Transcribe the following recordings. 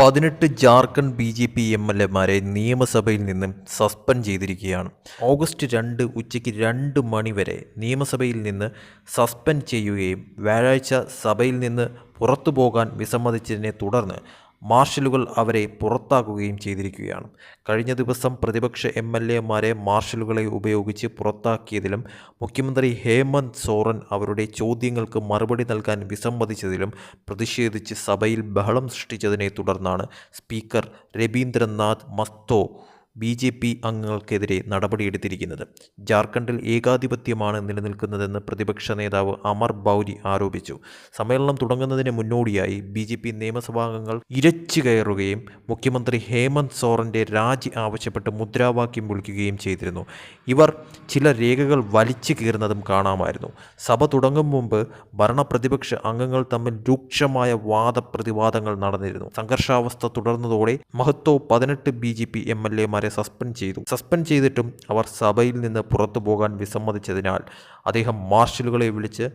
പതിനെട്ട് Jharkhand B J P M L എമാരെ നിയമസഭയിൽ നിന്നും സസ്പെൻഡ് ചെയ്തിരിക്കുകയാണ്. ഓഗസ്റ്റ് രണ്ട് ഉച്ചയ്ക്ക് രണ്ട് മണിവരെ നിയമസഭയിൽ നിന്ന് സസ്പെൻഡ് ചെയ്യുകയും വ്യാഴാഴ്ച സഭയിൽ നിന്ന് പുറത്തു പോകാൻ വിസമ്മതിച്ചതിനെ തുടർന്ന് മാർഷലുകൾ അവരെ പുറത്താക്കുകയും ചെയ്തിരിക്കുകയാണ്. കഴിഞ്ഞ ദിവസം പ്രതിപക്ഷ എം എൽ എമാരെ മാർഷലുകളെ ഉപയോഗിച്ച് പുറത്താക്കിയതിലും മുഖ്യമന്ത്രി ഹേമന്ത് സോറൻ അവരുടെ ചോദ്യങ്ങൾക്ക് മറുപടി നൽകാൻ വിസമ്മതിച്ചതിലും പ്രതിഷേധിച്ച് സഭയിൽ ബഹളം സൃഷ്ടിച്ചതിനെ തുടർന്നാണ് speaker Raveendranath Mahto B J P അംഗങ്ങൾക്കെതിരെ നടപടിയെടുത്തിരിക്കുന്നത്. ജാർഖണ്ഡിൽ ഏകാധിപത്യമാണ് നിലനിൽക്കുന്നതെന്ന് പ്രതിപക്ഷ നേതാവ് അമർ ബൗരി ആരോപിച്ചു. സമ്മേളനം തുടങ്ങുന്നതിന് മുന്നോടിയായി ബി ജെ പി നിയമസഭാംഗങ്ങൾ ഇരച്ചു കയറുകയും മുഖ്യമന്ത്രി ഹേമന്ത് സോറന്റെ രാജി ആവശ്യപ്പെട്ട് മുദ്രാവാക്യം വിളിക്കുകയും ചെയ്തിരുന്നു. ഇവർ ചില രേഖകൾ വലിച്ചു കീറുന്നതും കാണാമായിരുന്നു. സഭ തുടങ്ങും മുമ്പ് ഭരണപ്രതിപക്ഷ അംഗങ്ങൾ തമ്മിൽ രൂക്ഷമായ വാദപ്രതിവാദങ്ങൾ നടന്നിരുന്നു. സംഘർഷാവസ്ഥ തുടർന്നതോടെ മഹത്വ പതിനെട്ട് B J P M L എമാരെ സസ്പെൻഡ് ചെയ്തു. സസ്പെൻഡ് ചെയ്തിട്ടും അവർ സഭയിൽ നിന്ന് പുറത്തു പോകാൻ വിസമ്മതിച്ചതിനാൽ അദ്ദേഹം മാർഷലുകളെ വിളിച്ച്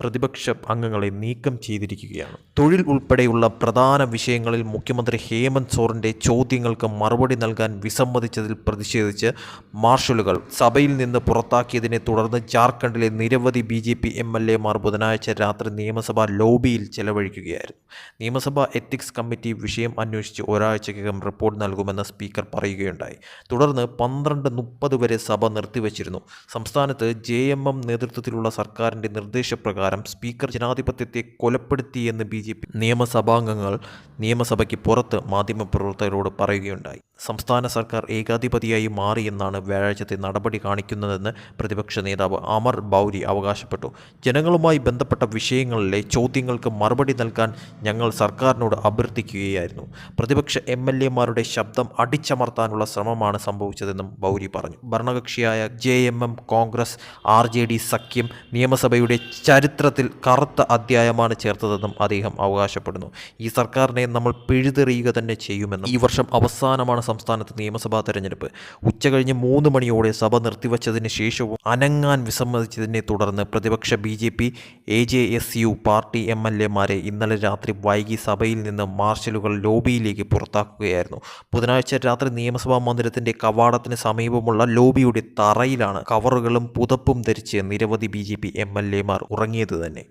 പ്രതിപക്ഷ അംഗങ്ങളെ നീക്കം ചെയ്തിരിക്കുകയാണ്. തൊഴിൽ ഉൾപ്പെടെയുള്ള പ്രധാന വിഷയങ്ങളിൽ മുഖ്യമന്ത്രി ഹേമന്ത് സോറിന്റെ ചോദ്യങ്ങൾക്ക് മറുപടി നൽകാൻ വിസമ്മതിച്ചതിൽ പ്രതിഷേധിച്ച് മാർഷലുകൾ സഭയിൽ നിന്ന് പുറത്താക്കിയതിനെ തുടർന്ന് ജാർഖണ്ഡിലെ നിരവധി B J P M L എമാർ ബുധനാഴ്ച രാത്രി നിയമസഭാ ലോബിയിൽ ചെലവഴിക്കുകയായിരുന്നു. നിയമസഭാ എത്തിക്സ് കമ്മിറ്റി വിഷയം അന്വേഷിച്ച് ഒരാഴ്ചക്കകം റിപ്പോർട്ട് നൽകുമെന്ന് സ്പീക്കർ പറയുകയുണ്ടായി. തുടർന്ന് പന്ത്രണ്ട് മുപ്പത് വരെ സഭ നിർത്തിവച്ചിരുന്നു. സംസ്ഥാനത്ത് ജെ നേതൃത്വത്തിലുള്ള സർക്കാരിന്റെ നിർദ്ദേശപ്രകാരം സ്പീക്കർ ജനാധിപത്യത്തെ കൊലപ്പെടുത്തിയെന്ന് ബി ജെ പി നിയമസഭാംഗങ്ങൾ നിയമസഭയ്ക്ക് പുറത്ത് മാധ്യമപ്രവർത്തകരോട് പറയുകയുണ്ടായി. സംസ്ഥാന സർക്കാർ ഏകാധിപതിയായി മാറിയെന്നാണ് വ്യാഴാഴ്ചത്തെ നടപടി കാണിക്കുന്നതെന്ന് പ്രതിപക്ഷ നേതാവ് അമർ ബൗരി അവകാശപ്പെട്ടു. ജനങ്ങളുമായി ബന്ധപ്പെട്ട വിഷയങ്ങളിലെ ചോദ്യങ്ങൾക്ക് മറുപടി നൽകാൻ ഞങ്ങൾ സർക്കാരിനോട് അഭ്യർത്ഥിക്കുകയായിരുന്നു. പ്രതിപക്ഷ എം എൽ എമാരുടെ ശബ്ദം അടിച്ചമർത്താനുള്ള ശ്രമമാണ് സംഭവിച്ചതെന്നും ബൗരി പറഞ്ഞു. ഭരണകക്ഷിയായ J M M Congress R J D സഖ്യം നിയമസഭയുടെ ചരിത്രത്തിൽ കറുത്ത അധ്യായമാണ് ചേർത്തതെന്നും അദ്ദേഹം അവകാശപ്പെടുന്നു. ഈ സർക്കാരിനെ നമ്മൾ പിഴുതെറിയുക തന്നെ ചെയ്യുമെന്നും ഈ വർഷം അവസാനമാണ് സംസ്ഥാനത്ത് നിയമസഭാ തെരഞ്ഞെടുപ്പ്. ഉച്ചകഴിഞ്ഞ് മൂന്ന് മണിയോടെ സഭ നിർത്തിവച്ചതിന് ശേഷവും അനങ്ങാൻ വിസമ്മതിച്ചതിനെ തുടർന്ന് പ്രതിപക്ഷ B J P A J S U party M L എമാരെ ഇന്നലെ രാത്രി വൈകി സഭയിൽ നിന്ന് മാർഷലുകൾ ലോബിയിലേക്ക് പുറത്താക്കുകയായിരുന്നു. ബുധനാഴ്ച രാത്രി നിയമസഭാ മന്ദിരത്തിന്റെ കവാടത്തിന് സമീപമുള്ള ലോബിയുടെ തറയിലാണ് കവറുകളും പുതപ്പും ധരിച്ച് നിരവധി B J P M L എമാർ ഉറങ്ങിയത് തന്നെ.